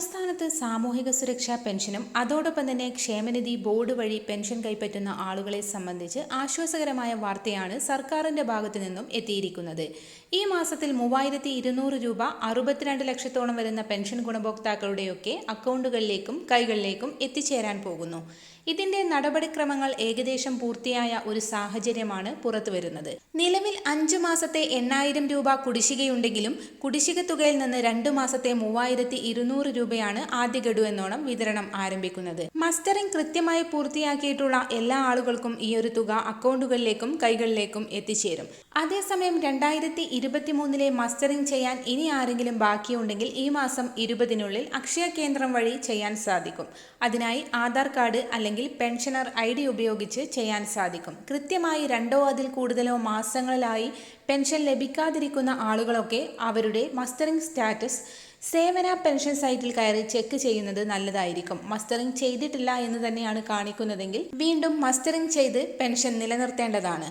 സംസ്ഥാനത്ത് സാമൂഹിക സുരക്ഷാ പെൻഷനും അതോടൊപ്പം തന്നെ ക്ഷേമനിധി ബോർഡ് വഴി പെൻഷൻ കൈപ്പറ്റുന്ന ആളുകളെ സംബന്ധിച്ച് ആശ്വാസകരമായ വാർത്തയാണ് സർക്കാരിന്റെ ഭാഗത്തു നിന്നും എത്തിയിരിക്കുന്നത്. ഈ മാസത്തിൽ മൂവായിരത്തി ഇരുന്നൂറ് രൂപ അറുപത്തിരണ്ട് ലക്ഷത്തോളം വരുന്ന പെൻഷൻ ഗുണഭോക്താക്കളുടെയൊക്കെ അക്കൗണ്ടുകളിലേക്കും കൈകളിലേക്കും എത്തിച്ചേരാൻ പോകുന്നു. ഇതിന്റെ നടപടിക്രമങ്ങൾ ഏകദേശം പൂർത്തിയായ ഒരു സാഹചര്യമാണ് പുറത്തുവരുന്നത്. നിലവിൽ അഞ്ചു മാസത്തെ എണ്ണായിരം രൂപ കുടിശ്ശികയുണ്ടെങ്കിലും കുടിശ്ശിക തുകയിൽ നിന്ന് രണ്ടു മാസത്തെ മൂവായിരത്തി ഇരുന്നൂറ് രൂപയാണ് ആദ്യ ഗഡു എന്നോണം വിതരണം ആരംഭിക്കുന്നത്. മസ്റ്ററിംഗ് കൃത്യമായി പൂർത്തിയാക്കിയിട്ടുള്ള എല്ലാ ആളുകൾക്കും ഈ ഒരു തുക അക്കൗണ്ടുകളിലേക്കും കൈകളിലേക്കും എത്തിച്ചേരും. അതേസമയം രണ്ടായിരത്തി ഇരുപത്തി മൂന്നിലെ മസ്റ്ററിംഗ് ചെയ്യാൻ ഇനി ആരെങ്കിലും ബാക്കിയുണ്ടെങ്കിൽ ഈ മാസം ഇരുപതിനുള്ളിൽ അക്ഷയ കേന്ദ്രം വഴി ചെയ്യാൻ സാധിക്കും. അതിനായി ആധാർ കാർഡ് അല്ലെങ്കിൽ പെൻഷനർ ഐ ഡി ഉപയോഗിച്ച് ചെയ്യാൻ സാധിക്കും. കൃത്യമായി രണ്ടോ അതിൽ കൂടുതലോ മാസങ്ങളിലായി പെൻഷൻ ലഭിക്കാതിരിക്കുന്ന ആളുകളൊക്കെ അവരുടെ മസ്റ്ററിംഗ് സ്റ്റാറ്റസ് സേവന പെൻഷൻ സൈറ്റിൽ കയറി ചെക്ക് ചെയ്യുന്നത് നല്ലതായിരിക്കും. മസ്റ്ററിംഗ് ചെയ്തിട്ടില്ല എന്ന് തന്നെയാണ് കാണിക്കുന്നതെങ്കിൽ വീണ്ടും മസ്റ്ററിംഗ് ചെയ്ത് പെൻഷൻ നിലനിർത്തേണ്ടതാണ്.